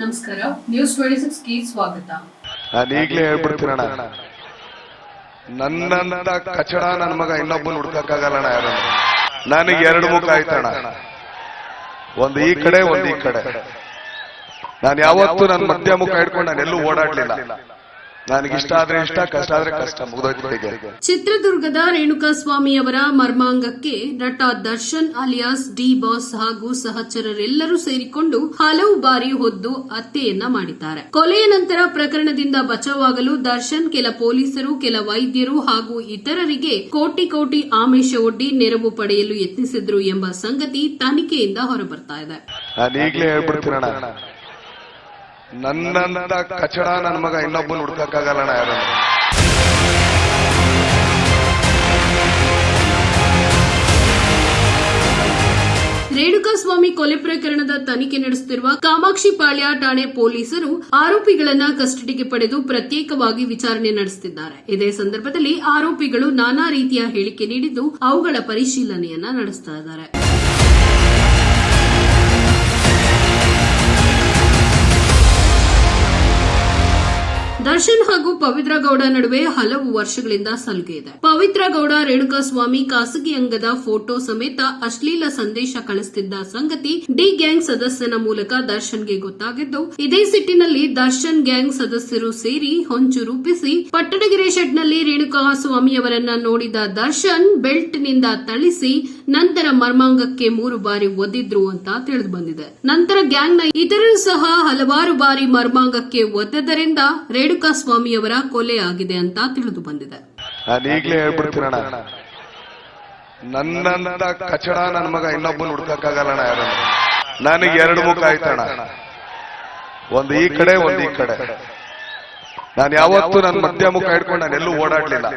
ನಮಸ್ಕಾರ news twenty ಸಿಕ್ಸ್ಗೆ ಸ್ವಾಗತ. ನಾನು ಈಗಲೇ ಹೇಳ್ಬಿಡ್ತೀನಣ್ಣ ನನ್ನಂತ ಕಚಡ ನನ್ನ ಮಗ ಇನ್ನೊಬ್ಬನ ಹುಡ್ಕಕ್ಕಾಗಲ್ಲಣ್ಣ ಯಾರು? ನನಗೆ ಎರಡು ಮುಖ ಆಯ್ತಣ್ಣ. ಒಂದು ಈ ಕಡೆ, ಒಂದು ಈ ಕಡೆ. ನಾನು ಯಾವತ್ತೂ ನನ್ನ ಮಧ್ಯ ಮುಖ ಹಿಡ್ಕೊಂಡು ನಾನು ಎಲ್ಲೂ ಓಡಾಡ್ಲಿಲ್ಲ. ಇಷ್ಟ ಆದ್ರೆ ಇಷ್ಟ ಕಷ್ಟ ಆದ್ರೆ ಕಷ್ಟ ಚಿತ್ರದುರ್ಗದ ರೇಣುಕಾಸ್ವಾಮಿ ಅವರ ಮರ್ಮಾಂಗಕ್ಕೆ ನಟ ದರ್ಶನ್ ಅಲಿಯಾಸ್ ಡಿ ಬಾಸ್ ಹಾಗೂ ಸಹಚರರೆಲ್ಲರೂ ಸೇರಿಕೊಂಡು ಹಲವು ಬಾರಿ ಹೊದ್ದು ಹತ್ಯೆಯನ್ನ ಮಾಡಿದ್ದಾರೆ. ಕೊಲೆಯ ನಂತರ ಪ್ರಕರಣದಿಂದ ಬಚಾವಾಗಲು ದರ್ಶನ್ ಕೆಲ ಪೊಲೀಸರು ಕೆಲ ವೈದ್ಯರು ಹಾಗೂ ಇತರರಿಗೆ ಕೋಟಿ ಕೋಟಿ ಆಮಿಷ ಒಡ್ಡಿ ನೆರವು ಪಡೆಯಲು ಯತ್ನಿಸಿದ್ರು ಎಂಬ ಸಂಗತಿ ತನಿಖೆಯಿಂದ ಹೊರಬರ್ತಾ ಇದೆ. ನನ್ನಂತ ಕಚಡ ನನ್ನ ಮಗ ಇನ್ನೊಬ್ಬನ ಹುಡ್ಕಕ್ಕಾಗಲ್ಲಣ್ಣ ಯಾರು ರೇಣುಕಾಸ್ವಾಮಿ ಕೊಲೆ ಪ್ರಕರಣದ ತನಿಖೆ ನಡೆಸುತ್ತಿರುವ ಕಾಮಾಕ್ಷಿ ಪಾಳ್ಯ ಠಾಣೆ ಪೊಲೀಸರು ಆರೋಪಿಗಳನ್ನ ಕಸ್ಟಡಿಗೆ ಪಡೆದು ಪ್ರತ್ಯೇಕವಾಗಿ ವಿಚಾರಣೆ ನಡೆಸುತ್ತಿದ್ದಾರೆ. ಇದೇ ಸಂದರ್ಭದಲ್ಲಿ ಆರೋಪಿಗಳು ನಾನಾ ರೀತಿಯ ಹೇಳಿಕೆ ನೀಡಿದ್ದು ಅವುಗಳ ಪರಿಶೀಲನೆಯನ್ನ ನಡೆಸ್ತಾ ದರ್ಶನ್ ಹಾಗೂ ಪವಿತ್ರ ಗೌಡ ನಡುವೆ ಹಲವು ವರ್ಷಗಳಿಂದ ಸಲುಗೆ ಇದೆ. ಪವಿತ್ರ ಗೌಡ ರೇಣುಕಾಸ್ವಾಮಿ ಖಾಸಗಿ ಅಂಗದ ಫೋಟೋ ಸಮೇತ ಅಶ್ಲೀಲ ಸಂದೇಶ ಕಳಿಸುತ್ತಿದ್ದ ಸಂಗತಿ ಡಿ ಗ್ಯಾಂಗ್ ಸದಸ್ಯನ ಮೂಲಕ ದರ್ಶನ್ಗೆ ಗೊತ್ತಾಗಿದ್ದು, ಇದೇ ಸಿಟ್ಟಿನಲ್ಲಿ ದರ್ಶನ್ ಗ್ಯಾಂಗ್ ಸದಸ್ಯರು ಸೇರಿ ಹೊಂಚು ರೂಪಿಸಿ, ಪಟ್ಟಣಗೆರೆ ಶೆಡ್ನಲ್ಲಿ ರೇಣುಕಾಸ್ವಾಮಿಯವರನ್ನ ನೋಡಿದ ದರ್ಶನ್ ಬೆಲ್ಟ್ನಿಂದ ತಳಿಸಿ ನಂತರ ಮರ್ಮಾಂಗಕ್ಕೆ ಮೂರು ಬಾರಿ ಒದ್ದಿದ್ರು ಅಂತ ತಿಳಿದು ಬಂದಿದೆ. ನಂತರ ಗ್ಯಾಂಗ್ನ ಇತರರು ಸಹ ಹಲವಾರು ಬಾರಿ ಮರ್ಮಾಂಗಕ್ಕೆ ಒದ್ದದರಿಂದ ರೇಣುಕಾಸ್ವಾಮಿಯವರ ಕೊಲೆ ಆಗಿದೆ ಅಂತ ತಿಳಿದು ಬಂದಿದೆ. ನಾನು ಈಗಲೇ ಹೇಳ್ಬಿಡ್ತೀನಣ್ಣ ನನ್ನಂತ ಕಚಡ ನನ್ನ ಮಗ ಇನ್ನೊಬ್ಬನ ಹುಡ್ಕಕ್ಕಾಗಲ್ಲಣ್ಣ ನನಗೆ ಎರಡು ಮುಖ ಆಯ್ತಣ್ಣ. ಒಂದು ಈ ಕಡೆ ಒಂದು ಈ ಕಡೆ. ನಾನು ಯಾವತ್ತೂ ನನ್ನ ಮಧ್ಯ ಮುಖ ಹಿಡ್ಕೊಂಡು ನಾನು ಎಲ್ಲೂ ಓಡಾಡ್ಲಿಲ್ಲ.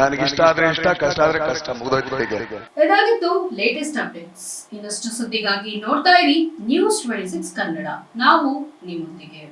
ನನಗೆ ಇಷ್ಟ ಆದ್ರೆ ಇಷ್ಟ ಕಷ್ಟ ಆದ್ರೆ ಕಷ್ಟ ಮುಗಿದೋಯ್ತು ಇದಾಗಿತ್ತು ಲೇಟೆಸ್ಟ್ ಅಪ್ಡೇಟ್ಸ್ ಇನ್ನಷ್ಟು ಸುದ್ದಿಗಾಗಿ ನೋಡ್ತಾ ಇರಿ ನ್ಯೂಸ್ ಟ್ವೆಂಟಿ ಸಿಕ್ಸ್ ಕನ್ನಡ. ನಾವು ನಿಮ್ಮೊಂದಿಗೆ.